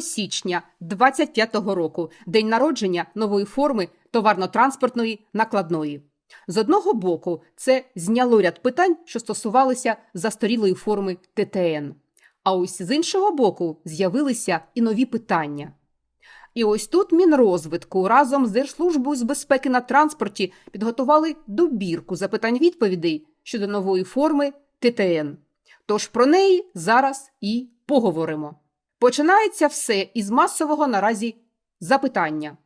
січня 25-го року, день народження нової форми товарно-транспортної накладної. З одного боку, це зняло ряд питань, що стосувалися застарілої форми ТТН. А ось з іншого боку з'явилися і нові питання. І ось тут Мінрозвитку разом з Держслужбою з безпеки на транспорті підготували добірку запитань-відповідей щодо нової форми ТТН. Тож про неї зараз і поговоримо. Починається все із масового наразі запитання.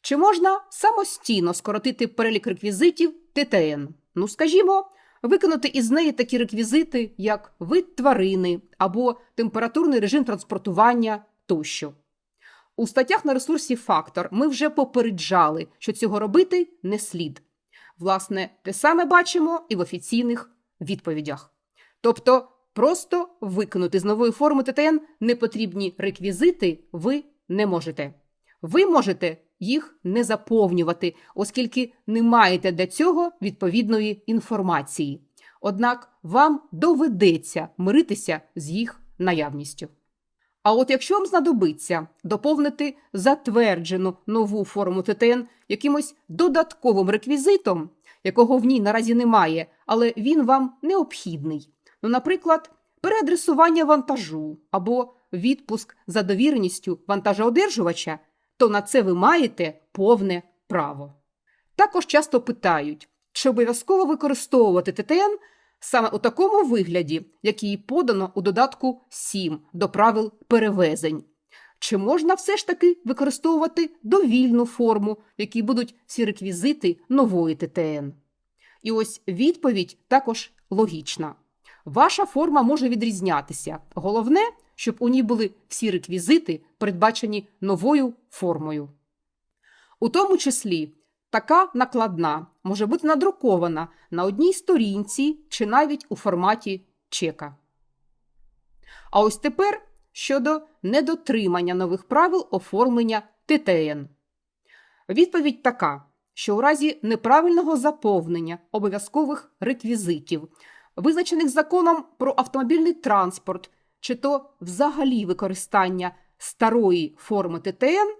Чи можна самостійно скоротити перелік реквізитів ТТН? Ну, скажімо, виконати із неї такі реквізити, як вид тварини або температурний режим транспортування тощо. У статтях на ресурсі Фактор ми вже попереджали, що цього робити не слід. Власне, те саме бачимо і в офіційних відповідях. Тобто, просто виконати з нової форми ТТН непотрібні реквізити ви не можете. Ви можете їх не заповнювати, оскільки не маєте для цього відповідної інформації. Однак вам доведеться миритися з їх наявністю. А от якщо вам знадобиться доповнити затверджену нову форму ТТН якимось додатковим реквізитом, якого в ній наразі немає, але він вам необхідний, ну, наприклад, переадресування вантажу або відпуск за довіреністю вантажоодержувача, то на це ви маєте повне право. Також часто питають, чи обов'язково використовувати ТТН саме у такому вигляді, який подано у додатку 7 до правил перевезень. Чи можна все ж таки використовувати довільну форму, в якій будуть всі реквізити нової ТТН? І ось відповідь також логічна. Ваша форма може відрізнятися. Головне, щоб у ній були всі реквізити, передбачені новою формою. У тому числі така накладна може бути надрукована на одній сторінці чи навіть у форматі чека. А ось тепер щодо недотримання нових правил оформлення ТТН. Відповідь така, що у разі неправильного заповнення обов'язкових реквізитів, визначених законом про автомобільний транспорт, чи то взагалі використання старої форми ТТН,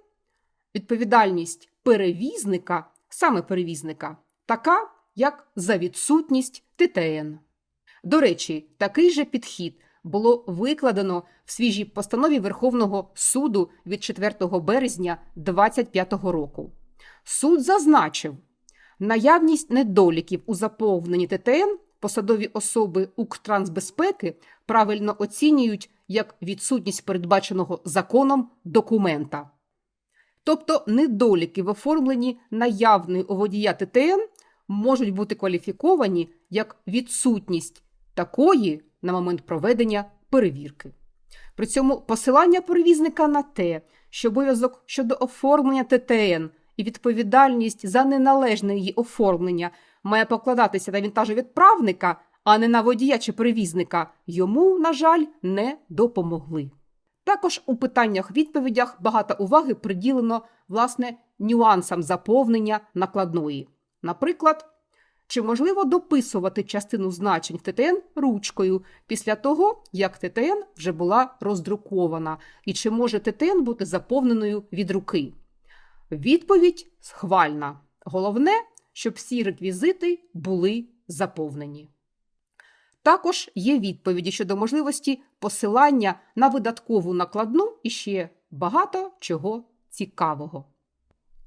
відповідальність перевізника, саме перевізника, така, як за відсутність ТТН. До речі, такий же підхід було викладено в свіжій постанові Верховного суду від 4 березня 2025 року. Суд зазначив, наявність недоліків у заповненні ТТН посадові особи Укртрансбезпеки правильно оцінюють як відсутність передбаченого законом документа. Тобто недоліки в оформленні наявної у водія ТТН можуть бути кваліфіковані як відсутність такої на момент проведення перевірки. При цьому посилання перевізника на те, що обов'язок щодо оформлення ТТН і відповідальність за неналежне її оформлення має покладатися на вантажовідправника, а не на водія чи перевізника, йому, на жаль, не допомогли. Також у питаннях-відповідях багато уваги приділено власне нюансам заповнення накладної. Наприклад, чи можливо дописувати частину значень в ТТН ручкою після того, як ТТН вже була роздрукована, і чи може ТТН бути заповненою від руки? Відповідь схвальна. Головне, щоб всі реквізити були заповнені. Також є відповіді щодо можливості посилання на видаткову накладну і ще багато чого цікавого.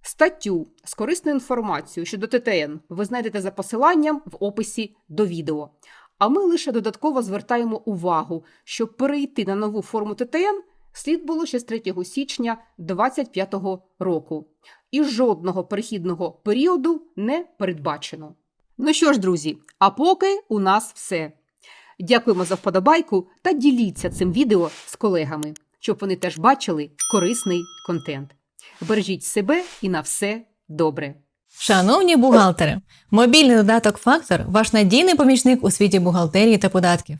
Статтю з корисною інформацією щодо ТТН ви знайдете за посиланням в описі до відео. А ми лише додатково звертаємо увагу, щоб перейти на нову форму ТТН слід було ще з 3 січня 2025 року. І жодного перехідного періоду не передбачено. Ну що ж, друзі, а поки у нас все. Дякуємо за вподобайку та діліться цим відео з колегами, щоб вони теж бачили корисний контент. Бережіть себе і на все добре. Шановні бухгалтери, мобільний додаток Фактор ваш надійний помічник у світі бухгалтерії та податків.